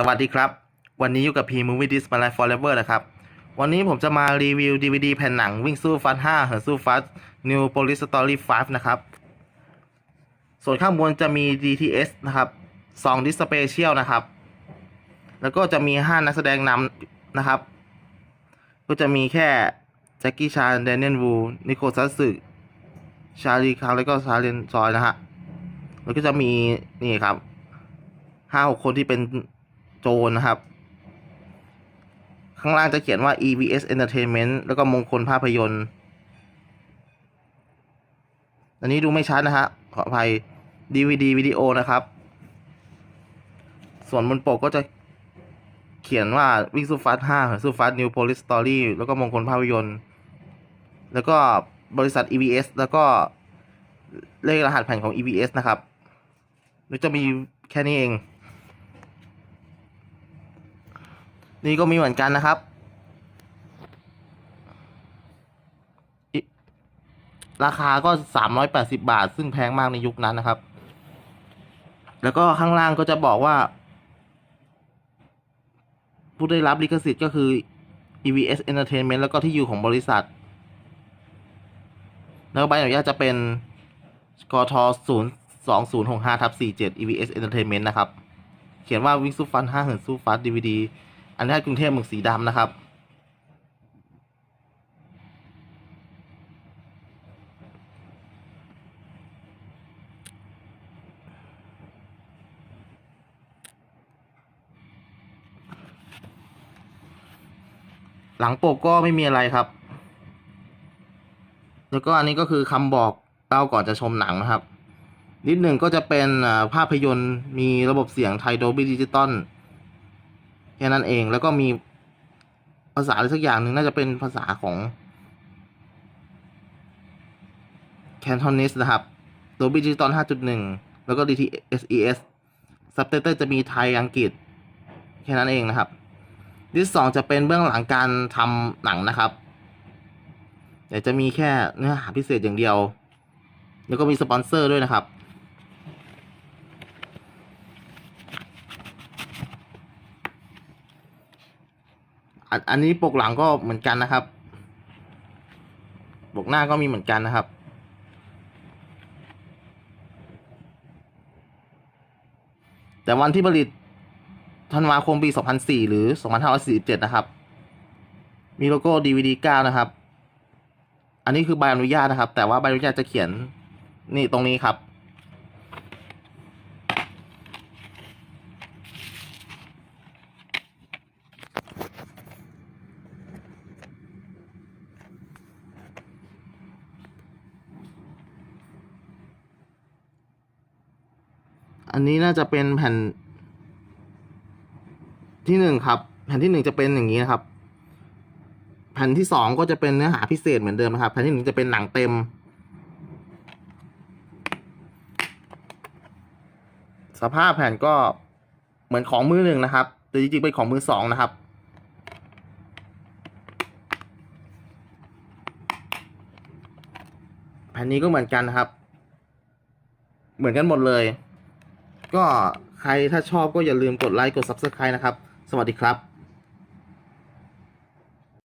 สวัสดีครับ วันนี้อยู่กับ P Movie This My Life Forever นะครับ วันนี้ผมจะมารีวิว DVD แผ่นหนังวิ่งสู้ฟัด5เหินสู้ฟัด New Police Story 5 นะครับ ส่วนข้างบนจะมี DTS นะครับ2 Disc Special นะครับ แล้วก็จะมี 5 นักแสดงนำนะครับ ก็จะมีแค่ แจ็คกี้ชานแดเนียลวูนิโคซัสสึชาลีคาร์แล้วก็ซาเลนซอยนะฮะแล้วก็จะมีนี่ครับห้าหกคนที่เป็น โจรนะครับ ข้างล่างจะเขียนว่า EVS Entertainment แล้วก็มงคลภาพยนตร์ อันนี้ดูไม่ชัดนะฮะ ขออภัย DVD วิดีโอนะครับ ส่วนบนปกก็จะเขียนว่าวิ่งสู้ฟัด5สู้ฟัด New Police Story แล้วก็มงคลภาพยนตร์ แล้วก็บริษัท EVS แล้วก็เลขรหัสแผ่นของ EVS นะครับ แล้วจะมีแค่นี้เอง นี่ก็มีเหมือนกันนะครับ ราคาก็สามร้อยแปดสิบาท ซึ่งแพงมากในยุคนั้นนะครับ แล้วก็ข้างล่างก็จะบอกว่า ผู้ได้รับลิขสิทธิ์ก็คือ EVS Entertainment แล้วก็ที่อยู่ของบริษัท แล้วใบอนุญาตจะเป็นกท0 2 0 6 5ทับ47 EVS Entertainment นะครับ เขียนว่าวิ่งสู้ฟัน5เหินสู้ฟัด DVD อันนี้กรุงเทพหมึกสีดำนะครับหลังปกก็ไม่มีอะไรครับ แล้วก็อันนี้ก็คือคำบอกเล่าก่อนจะชมหนังนะครับ นิดหนึ่งก็จะเป็นภาพยนตร์มีระบบเสียงไทยโดบิดิจิตอล แค่นั้นเองแล้วก็มีภาษาอะไรสักอย่างหนึ่งน่าจะเป็นภาษาของ Cantonese นะครับ Dolby Digital 5.1 แล้วก็ DTSES Subtitle จะมีไทยอังกฤษ แค่นั้นเองนะครับดิสสองจะเป็นเบื้องหลังการทำหนังนะครับเดี๋ยวจะมีแค่เนื้อหาพิเศษอย่างเดียว แล้วก็มีสปอนเซอร์ด้วยนะครับ อันนี้ปกหลังก็เหมือนกันนะครับ ปกหน้าก็มีเหมือนกันนะครับ แต่วันที่ผลิตธันวาคมปี 2004 หรือ 2547 นะครับ มีโลโก้ DVD 9 นะครับ อันนี้คือใบอนุญาตนะครับ แต่ว่าใบอนุญาตจะเขียนนี่ตรงนี้ครับ อันนี้น่าจะเป็นแผ่นที่หนึ่งครับ แผ่นที่หนึ่งจะเป็นอย่างนี้นะครับ แผ่นที่สองก็จะเป็นเนื้อหาพิเศษเหมือนเดิมนะครับ แผ่นที่หนึ่งจะเป็นหนังเต็ม สภาพแผ่นก็เหมือนของมือหนึ่งนะครับ แต่จริงๆเป็นของมือสองนะครับแผ่นนี้ก็เหมือนกันนะครับ เหมือนกันหมดเลย ก็ใครถ้าชอบก็อย่าลืมกดไลค์กด Subscribe นะครับ สวัสดีครับ